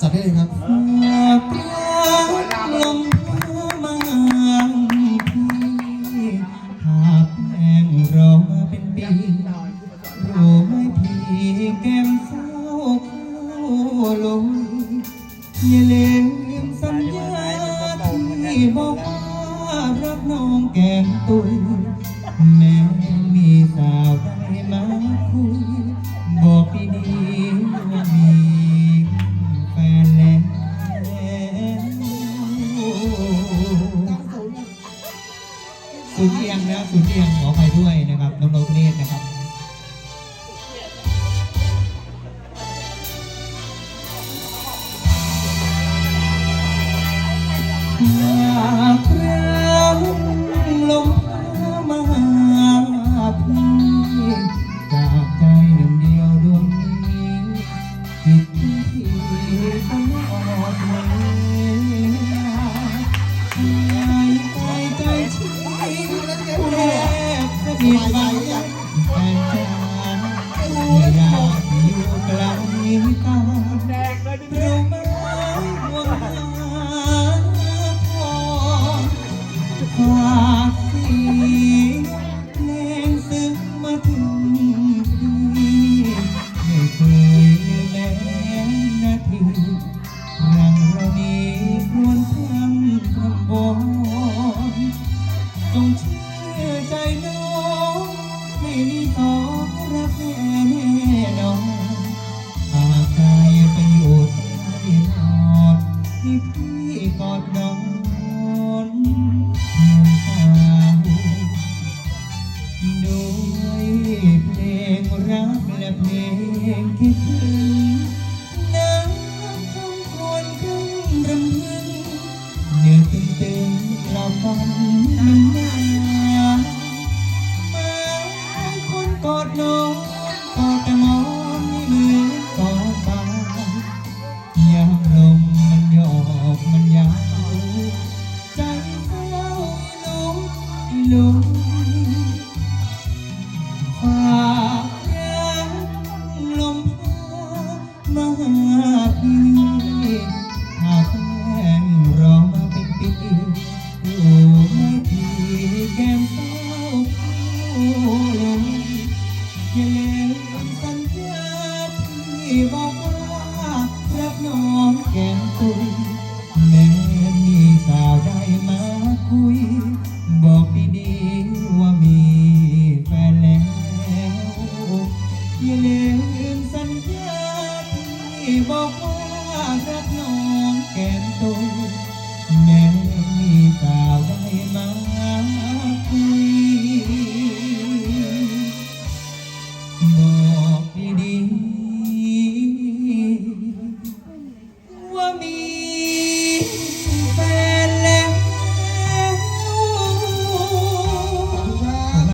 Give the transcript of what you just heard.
จัดได้เลยครับหากรักลมมาพี่หากแม่งรอมาเป็นปีรู้ไหมพี่แก้มเศร้าเข้าลงอย่าลืมสัญญาที่บอกว่ารักน้องแก้มตุยแม้มีสาวได้มาคุยบอกดีๆว่ามี สุเอียงขอไปด้วยนะครับน้องโนกเนตนะครับ นาทีรังเรานี้ควรทำคำบอนจงเชื่อใจน้องไม่มีต่อรักแน่นอนหากใจไปอยู่ใต้หอดที่พี่กอดนอนสาวด้วยเพลงรักและเพลงคิดถึง ลุกฝากรักลมพามาพี่หากแฟนรอมาเป็นปีอยู่ไม่พี่แก้มเศร้าลมอย่าลืมสัญญาที่บอก ดีว่ามีแฟนแล้วอย่าลืมสัญญาที่บอกว่ารักน้องแก้มตุ